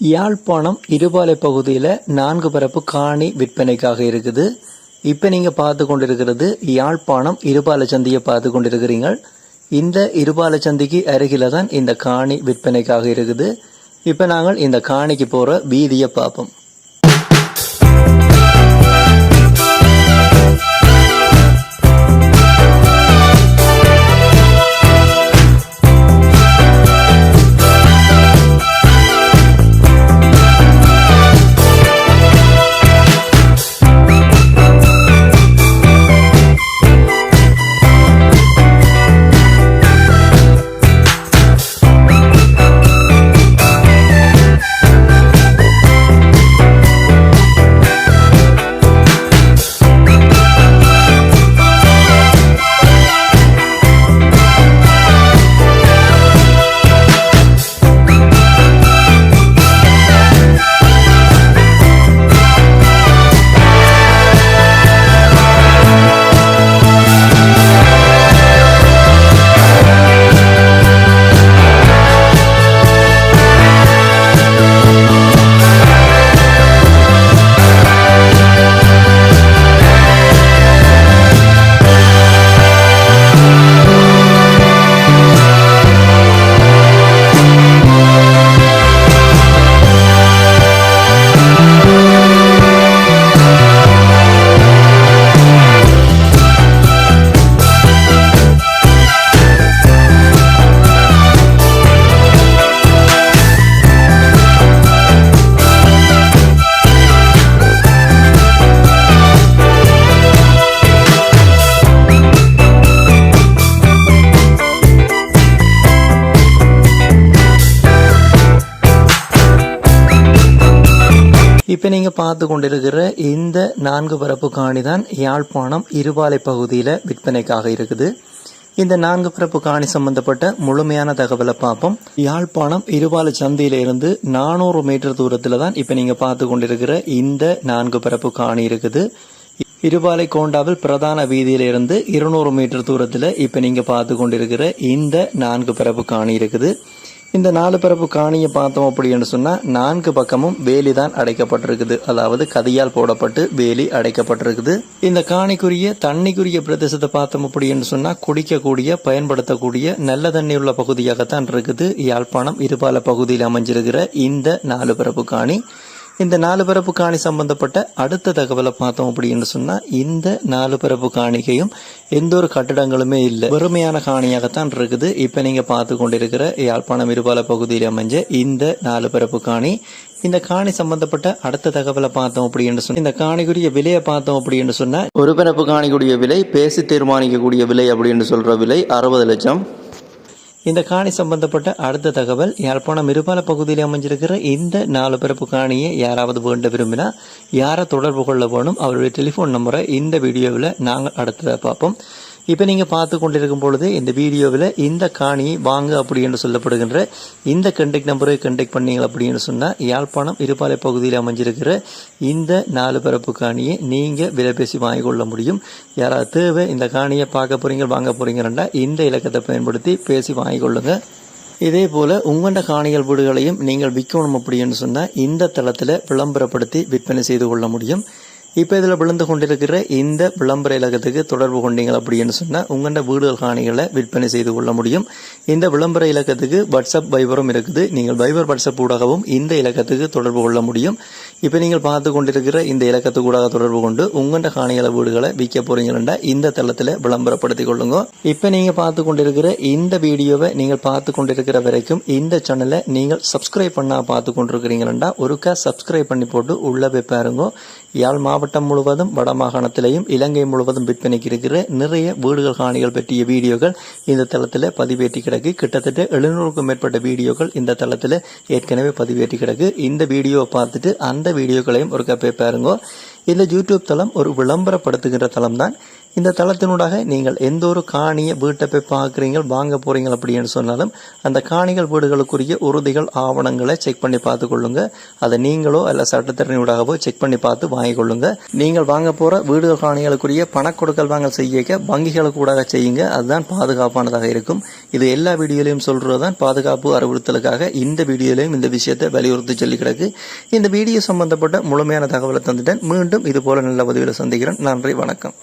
யாழ்ப்பாணம் இருபாலை பகுதியில் நான்கு பரப்பு காணி விற்பனைக்காக இருக்குது. இப்போ நீங்கள் பார்த்து கொண்டிருக்கிறது யாழ்ப்பாணம் இருபால சந்தியை பார்த்து கொண்டிருக்கிறீங்க. இந்த இருபால சந்திக்கு அருகில தான் இந்த காணி விற்பனைக்காக இருக்குது. இப்போ நாங்கள் இந்த காணிக்கு போகிற வீதியை பார்ப்போம். இப்போ நீங்கள் பார்த்து கொண்டிருக்கிற இந்த நான்கு பரப்பு காணி தான் யாழ்ப்பாணம் இருபாலை பகுதியில் விற்பனைக்காக இருக்குது. இந்த நான்கு பரப்பு காணி சம்பந்தப்பட்ட முழுமையான தகவலை பார்ப்போம். யாழ்ப்பாணம் இருபாலை சந்தையில இருந்து நானூறு மீட்டர் தூரத்தில் தான் இப்போ நீங்கள் பார்த்து கொண்டிருக்கிற இந்த நான்கு பரப்பு காணி இருக்குது. இருபாலை கோண்டாவில் பிரதான வீதியில இருந்து இருநூறு மீட்டர் தூரத்தில் இப்போ நீங்கள் பார்த்து கொண்டிருக்கிற இந்த நான்கு பரப்பு காணி இருக்குது. இந்த நாலு பிறப்பு காணியை பார்த்தோம் அப்படின்னு சொன்னா நான்கு பக்கமும் வேலி தான் அடைக்கப்பட்டிருக்குது. அதாவது கதையால் போடப்பட்டு வேலி அடைக்கப்பட்டிருக்குது. இந்த காணிக்குரிய தண்ணிக்குரிய பிரதேசத்தை பார்த்தோம் அப்படின்னு சொன்னால் குடிக்கக்கூடிய பயன்படுத்தக்கூடிய நல்ல தண்ணி உள்ள பகுதியாகத்தான் இருக்குது. யாழ்ப்பாணம் இருபால பகுதியில் அமைஞ்சிருக்கிற இந்த நாலு பிறப்பு காணி. இந்த நாலு பரப்பு காணி சம்பந்தப்பட்ட அடுத்த தகவலை பார்த்தோம் அப்படின்னு சொன்னா இந்த நாலு பரப்பு காணிக்கையும் எந்த ஒரு கட்டிடங்களுமே இல்லை. வெறுமையான காணியாகத்தான் இருக்குது. இப்ப நீங்க பார்த்து கொண்டிருக்கிற யாழ்ப்பாணம் இருபால பகுதியில் அமைஞ்ச இந்த நாலு பரப்பு காணி இந்த காணி சம்பந்தப்பட்ட அடுத்த தகவலை பார்த்தோம் அப்படின்னு சொன்னா இந்த காணிக்குரிய விலையை பார்த்தோம் அப்படின்னு சொன்னா ஒரு பரப்பு காணிக்குரிய விலை பேசி தீர்மானிக்கக்கூடிய விலை அப்படின்னு சொல்ற விலை அறுபது லட்சம். இந்த காணி சம்பந்தப்பட்ட அடுத்த தகவல் யாழ்ப்பாணம் இருபால பகுதியில் அமைஞ்சிருக்கிற இந்த நாலு பிறப்பு காணியை யாராவது வேண்ட விரும்பினா யாரை தொடர்பு கொள்ள வேணும் அவருடைய டெலிஃபோன் நம்பரை இந்த வீடியோவில் நாங்கள் அடுத்ததை பார்ப்போம். இப்போ நீங்கள் பார்த்து கொண்டிருக்கும் பொழுது இந்த வீடியோவில் இந்த காணியை வாங்க அப்படி என்று சொல்லப்படுகின்ற இந்த கண்டெக்ட் நம்பரை கண்டெக்ட் பண்ணீங்க அப்படின்னு சொன்னால் யாழ்ப்பாணம் இருபாலை பகுதியில் அமைஞ்சிருக்கிற இந்த நாலு பிறப்பு காணியை நீங்கள் விலை பேசி வாங்கிக் கொள்ள முடியும். யாராவது தேவை இந்த காணியை பார்க்க போகிறீங்க வாங்க போகிறீங்கன்னா இந்த இலக்கத்தை பயன்படுத்தி பேசி வாங்கிக் கொள்ளுங்கள் இதே போல் உங்களோட காணிகள் வீடுகளையும் நீங்கள் விற்கணும் அப்படின்னு சொன்னால் இந்த தளத்தில் விளம்பரப்படுத்தி விற்பனை செய்து கொள்ள முடியும். இப்போ இதில் விழுந்து கொண்டிருக்கிற இந்த விளம்பர இலக்கத்துக்கு தொடர்பு கொண்டீங்க அப்படின்னு சொன்னால் உங்களோட வீடுகள் காணிகளை விற்பனை செய்து கொள்ள முடியும். இந்த விளம்பர இலக்கத்துக்கு வாட்ஸ்அப் வைபரும் இருக்குது. நீங்கள் வைபர் வாட்ஸ்அப் ஊடாகவும் இந்த இலக்கத்துக்கு தொடர்பு கொள்ள முடியும். இப்போ நீங்கள் பார்த்து கொண்டிருக்கிற இந்த இலக்கத்துக்கு ஊடாக தொடர்பு கொண்டு உங்களோட காணிகளை வீடுகளை விற்க போறீங்கன்னா இந்த தளத்தில் விளம்பரப்படுத்திக் கொள்ளுங்க. இப்போ நீங்கள் பார்த்து கொண்டிருக்கிற இந்த வீடியோவை நீங்கள் பார்த்து கொண்டிருக்கிற வரைக்கும் இந்த சேனலை நீங்கள் சப்ஸ்கிரைப் பண்ணால் பார்த்து கொண்டிருக்கிறீங்களா ஒருக்கா சப்ஸ்கிரைப் பண்ணி போட்டு உள்ளே போய் பாருங்க. யாழ் மாவட்டம் முழுவதும் வடமாகாணத்திலையும் இலங்கை முழுவதும் விற்பனைக்கு இருக்கிற நிறைய வீடுகள் காணிகள் பற்றிய வீடியோகள் இந்த தளத்தில் பதிவேற்றி கிடக்கு. கிட்டத்தட்ட எழுநூறுக்கும் மேற்பட்ட வீடியோக்கள் இந்த தளத்தில் ஏற்கனவே பதிவேற்றி கிடக்கு. இந்த வீடியோவை பார்த்துட்டு அந்த வீடியோக்களையும் ஒரு போய் பாருங்க. இந்த யூடியூப் தளம் ஒரு விளம்பரப்படுத்துகின்ற தளம் தான் இந்த தளத்தினூடாக நீங்கள் எந்த ஒரு காணியை வீட்டை போய் பார்க்குறீங்க வாங்க போகிறீங்க அப்படின்னு சொன்னாலும் அந்த காணிகள் வீடுகளுக்குரிய உறுதிகள் ஆவணங்களை செக் பண்ணி பார்த்து கொள்ளுங்க. அதை நீங்களோ அல்ல சட்டத்திறனூடாகவோ செக் பண்ணி பார்த்து வாங்கிக் கொள்ளுங்க. நீங்கள் வாங்க போகிற வீடுகள் காணிகளுக்குரிய பணக்கொடுக்கல் வாங்கல் செய்ய வங்கிகளுக்கு கூட செய்யுங்க. அதுதான் பாதுகாப்பானதாக இருக்கும். இது எல்லா வீடியோலையும் சொல்கிறது தான் பாதுகாப்பு அறிவுறுத்தலுக்காக இந்த வீடியோலையும் இந்த விஷயத்தை வலியுறுத்தி சொல்லி கிடக்கு. இந்த வீடியோ சம்பந்தப்பட்ட முழுமையான தகவலை தந்துட்டேன். மீண்டும் இதுபோல நல்ல உதவியில் சந்திக்கிறேன். நன்றி வணக்கம்.